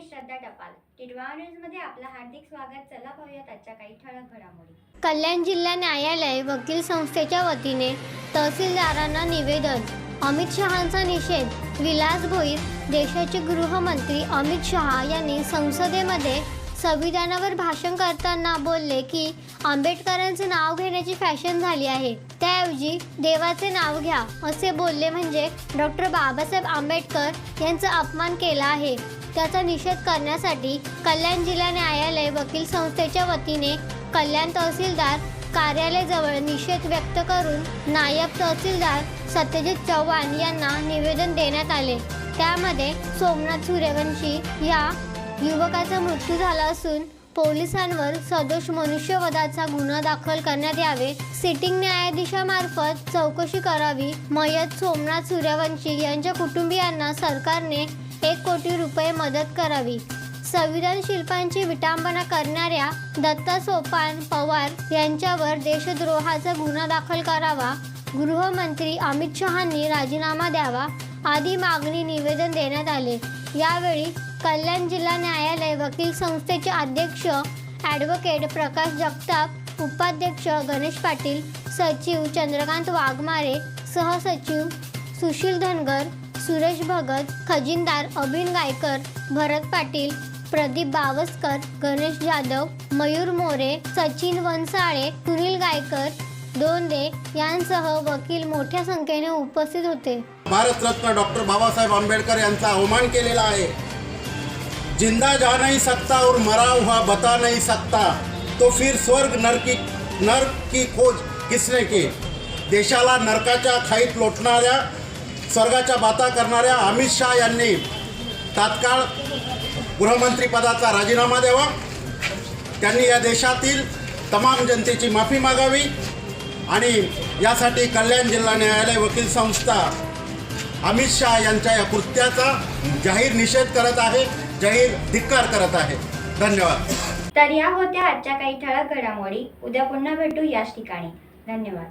टपाल. टिटवा न्यूजमध्ये आपलं हार्दिक स्वागत. चला पाहूयात आजच्या काही ठळक घडामोडी. कल्याण जिल्हा न्यायालय वकील संस्थेच्या वतीने तहसीलदारांना निवेदन. अमित शहांचा निषेध. विलास भोईर देशाचे गृहमंत्री अमित शहा यांनी संसदेमध्ये संविधानावर भाषण करताना बोलले की आंबेडकरांचे नाव घेण्याची फॅशन झाली आहे. त्याऐवजी देवाचे नाव घ्या असे बोलले म्हणजे डॉक्टर बाबासाहेब आंबेडकर यांचा अपमान केला आहे. त्याचा निषेध करण्यासाठी कल्याण जिल्हा न्यायालय वकील संस्थेच्या वतीने कल्याण तहसीलदार कार्यालयाजवळ निषेध व्यक्त करून नायब तहसीलदार सत्यजित चव्हाण यांना निवेदन देण्यात आले. त्यामध्ये सोमनाथ सूर्यवंशी या युवकाचा मृत्यू झाला असून पोलिसांवर सदोष मनुष्यवधाचा गुन्हा दाखल करण्यात यावे. सिटिंग न्यायाधीशामार्फत चौकशी करावी. मयत सोमनाथ सूर्यवंशी यांच्या कुटुंबियांना सरकारने एक कोटी रुपये मदत करावी. संविधान शिल्पांची विटांबना करणाऱ्या दत्ता सोपान पवार यांच्यावर देशद्रोहाचा गुन्हा दाखल करावा. गृहमंत्री अमित शहांनी राजीनामा द्यावा. आदी मागणी निवेदन देण्यात आले. यावेळी कल्याण जिल्हा न्यायालय वकील संस्थेचे अध्यक्ष ॲडव्होकेट प्रकाश जगताप उपाध्यक्ष गणेश पाटील सचिव चंद्रकांत वाघमारे सहसचिव सुशील धनगर सुरेश भगत खजिनदार अभिन गायकर भरत पाटील प्रदीप बावस्कर गणेश जाधव मयूर मोरे सचिन वनसाळे सुनील गायकर दोंदे यांसह वकील मोठ्या संख्येने उपस्थित होते. भारतरत्न डॉक्टर बाबासाहेब आंबेडकर यांचा अवमान केलेला आहे. जिंदा जा नहीं सकता और मरा हुआ बता नहीं सकता। तो फिर स्वर्ग नर की नर की खोज किसने की? देशाला नरकाच्या खाईत लोटणाऱ्या स्वर्गाच्या बाता करणाऱ्या अमित शाह यांनी तात्काळ गृहमंत्रीपदाचा राजीनामा द्यावा. त्यांनी या देशातील तमाम जनतेची माफी मागावी आणि यासाठी कल्याण जिल्हा न्यायालय वकील संस्था अमित शहा यांच्या या कृत्याचा जाहीर निषेध करत आहे जाहीर धिक्कार करत आहे. धन्यवाद. तर या होत्या आजच्या काही ठळक घडामोडी. उद्या पुन्हा भेटू याच ठिकाणी. धन्यवाद.